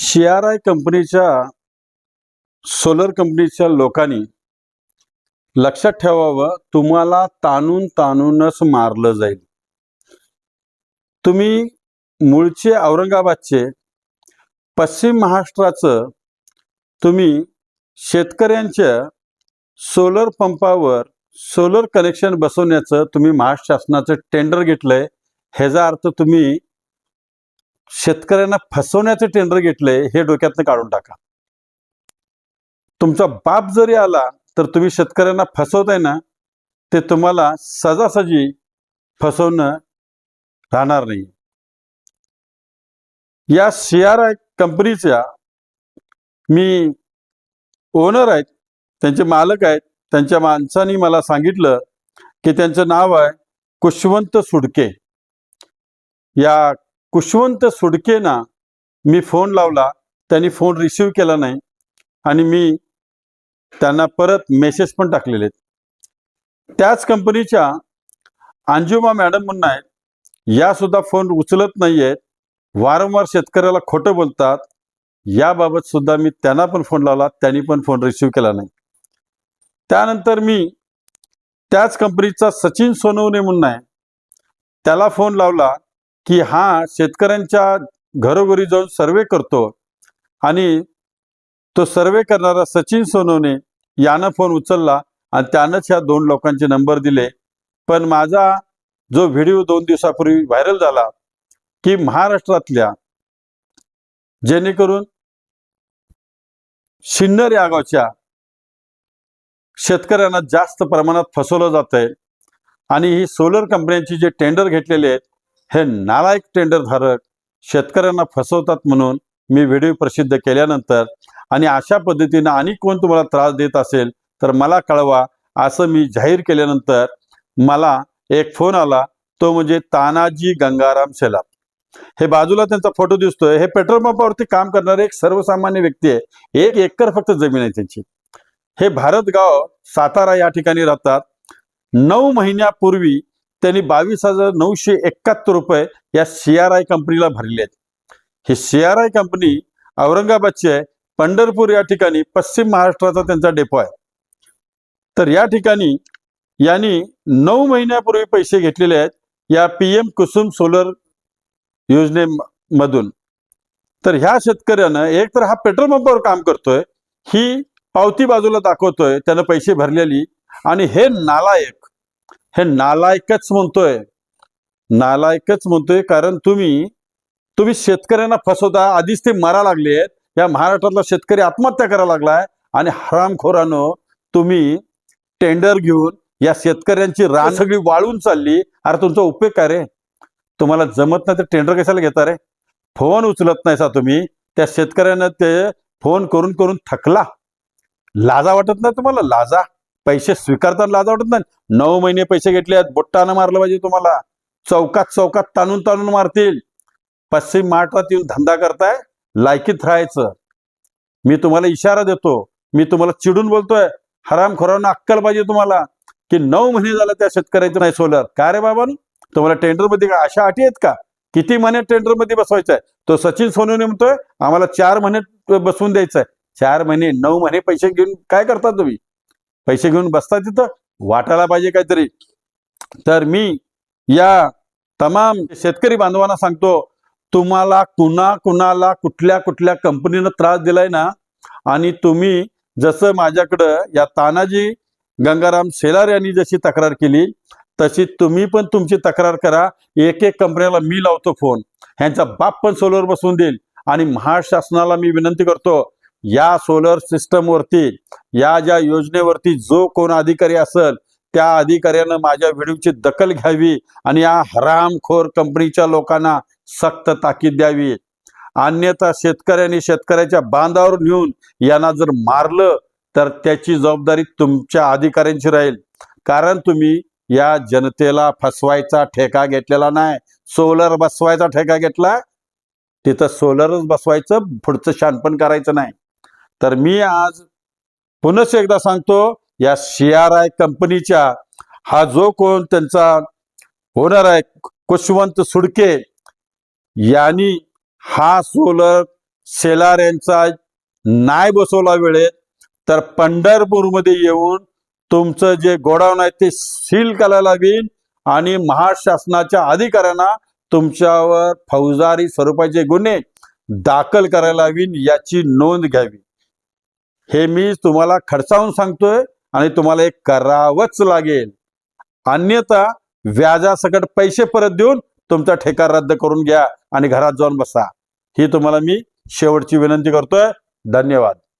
C R I कंपनीच्या solar कंपनीच्या लोकांनी लक्षात ठेवावं तुम्हाला ताणून ताणूनच मारलं जाईल. तुम्ही मूळचे औरंगाबादचे पश्चिम महाराष्ट्राचं तुम्ही शेतकऱ्यांच्या सोलर पंपावर सोलर कनेक्शन बसवण्याचं तुम्ही महाराष्ट्र शासनाचं टेंडर घेतलंय ह्याचा अर्थ तुम्ही शेतकऱ्यांना फसवण्याचं टेंडर घेतलंय हे डोक्यातनं काढून टाका. तुमचा बाप जरी आला तर तुम्ही शेतकऱ्यांना फसवताय ना ते तुम्हाला सजासजी फसवणं राहणार नाही. या सी आर आय कंपनीच्या मी ओनर आहेत त्यांचे मालक आहेत त्यांच्या माणसांनी मला सांगितलं की त्यांचं नाव आहे कुशवंत सुडके. या कुशवंत सुडकेना मी फोन लावला. त्यांनी फोन रिसीव केला नाही. आणि मी त्यांना परत मेसेज पण टाकलेले आहेत. त्याच कंपनीच्या अंजुमा मॅडम म्हणून आहेत. या सुद्धा फोन उचलत नाही आहेत वारंवार शेतकऱ्याला खोटं बोलतात. याबाबत सुद्धा मी त्यांना पण फोन लावला. त्यांनी पण फोन रिसिव्ह केला नाही. त्यानंतर मी त्याच कंपनीचा सचिन सोनवणे म्हणून आहे. त्याला फोन लावला. की हा शेतकऱ्यांच्या घरोघरी जाऊन सर्वे करतो आणि तो सर्वे करणारा सचिन सोनवणे यानं फोन उचलला आणि त्यानंच ह्या दोन लोकांचे नंबर दिले. पण माझा जो व्हिडिओ दोन दिवसापूर्वी व्हायरल झाला की महाराष्ट्रातल्या जेणेकरून शिन्नर या गावच्या शेतकऱ्यांना जास्त प्रमाणात फसवलं जात आहे आणि ही सोलर कंपन्यांची जे टेंडर घेतलेले आहेत हे नालायक टेंडर धारक शेतकऱ्यांना फसवतात म्हणून मी व्हिडिओ प्रसिद्ध केल्यानंतर आणि अशा पद्धतीनं आणि कोण तुम्हाला त्रास देत असेल तर मला कळवा असं मी जाहीर केल्यानंतर मला एक फोन आला तो म्हणजे तानाजी गंगाराम शेलार. हे बाजूला त्यांचा फोटो दिसतोय. हे पेट्रोल पंपावरती काम करणारे एक सर्वसामान्य व्यक्ती आहे. एक एकर फक्त जमीन आहे त्यांची. हे भारत गाव सातारा या ठिकाणी राहतात. नऊ महिन्यापूर्वी त्यांनी बावीस हजार नऊशे एकाहत्तर रुपये या सी आर आय कंपनीला भरले आहेत. ही सी आर आय कंपनी औरंगाबादची आहे. पंढरपूर या ठिकाणी पश्चिम महाराष्ट्राचा त्यांचा डेपो आहे. तर या ठिकाणी यांनी नऊ महिन्यापूर्वी पैसे घेतलेले आहेत या पी एम कुसुम सोलर योजनेमधून. तर ह्या शेतकऱ्यानं एक तर हा पेट्रोल पंपावर काम करतोय ही पावती बाजूला दाखवतोय त्यानं पैसे भरलेली. आणि हे नालायक हे नालायकच म्हणतोय. नालायकच म्हणतोय कारण तुम्ही तुम्ही शेतकऱ्यांना फसवता आधीच ते मरा लागले आहेत. या महाराष्ट्रातला शेतकरी आत्महत्या करायला लागलाय आणि हरामखोरानं तुम्ही टेंडर घेऊन या शेतकऱ्यांची रान सगळी वाळून चालली. अरे तुमचा उपयोग काय रे? तुम्हाला जमत नाही तर टेंडर कशाला घेता रे? फोन उचलत नाही सा तुम्ही. त्या शेतकऱ्यांना ते फोन करून करून थकला. लाजा वाटत नाही तुम्हाला? लाजा. पैसे स्वीकारताना लाज वाटत नाही. नऊ महिने पैसे घेतले आहेत बोट्टानं मारलं पाहिजे तुम्हाला. चौकात चौकात ताणून ताणून मारतील. पश्चिम महाराष्ट्रात येऊन धंदा करताय लायकीत राहायचं. मी तुम्हाला इशारा देतो मी तुम्हाला चिडून बोलतोय हराम खोरांना अक्कल पाहिजे तुम्हाला की नऊ महिने झाला त्या शेतकऱ्याचं नाही सोलर का रे बाबा तुम्हाला टेंडरमध्ये का अशा अटी आहेत का? किती महिने टेंडरमध्ये बसवायचं आहे तो सचिन सोनवणे म्हणतोय आम्हाला चार महिने बसवून द्यायचं आहे चार महिने नऊ महिने पैसे घेऊन काय करता तुम्ही? पैसे घेऊन बसता तिथं. वाटायला पाहिजे काहीतरी. तर मी या तमाम शेतकरी बांधवांना सांगतो तुम्हाला कुणा कुणाला कुठल्या कुठल्या कंपनीनं त्रास दिलाय ना आणि तुम्ही जसं माझ्याकडं या तानाजी गंगाराम शेलार यांनी जशी तक्रार केली तशी तुम्ही पण तुमची तक्रार करा. एक एक कंपन्याला मी लावतो फोन. ह्यांचा बाप पण सोलवर बसवून देईल. आणि महाशासनाला मी विनंती करतो या सोलर सिस्टमवरती या ज्या योजनेवरती जो कोण अधिकारी असेल त्या अधिकाऱ्यानं माझ्या व्हिडिओची दखल घ्यावी आणि या हरामखोर कंपनीच्या लोकांना सक्त ताकीद द्यावी. अन्यथा शेतकऱ्यांनी शेतकऱ्याच्या बांधावर नेऊन यांना जर मारलं तर त्याची जबाबदारी तुमच्या अधिकाऱ्यांची राहील. कारण तुम्ही या जनतेला फसवायचा ठेका घेतलेला नाही. सोलर बसवायचा ठेका घेतला तिथं सोलरच बसवायचं पुढचं शानपण करायचं नाही. तर मी आज पुनश एकदा सांगतो या सी आर आय कंपनीच्या हा जो कोण त्यांचा होणार आहे कुशवंत सुडके यांनी हा सोलर शेलार यांचा नाही बसवला वेळेत तर पंढरपूरमध्ये येऊन तुमचं जे गोडाऊन आहे ते सील करायला लावीन आणि महाशासनाच्या अधिकाऱ्यांना तुमच्यावर फौजदारी स्वरूपाचे गुन्हे दाखल करायला लावीन याची नोंद घ्यावी. हे मी तुम्हाला खडसावून सांगतोय आणि तुम्हाला एक करावंच लागेल. अन्यथा व्याजासकट पैसे परत देऊन तुमचा ठेका रद्द करून घ्या आणि घरात जाऊन बसा. ही तुम्हाला मी शेवटची विनंती करतोय. धन्यवाद.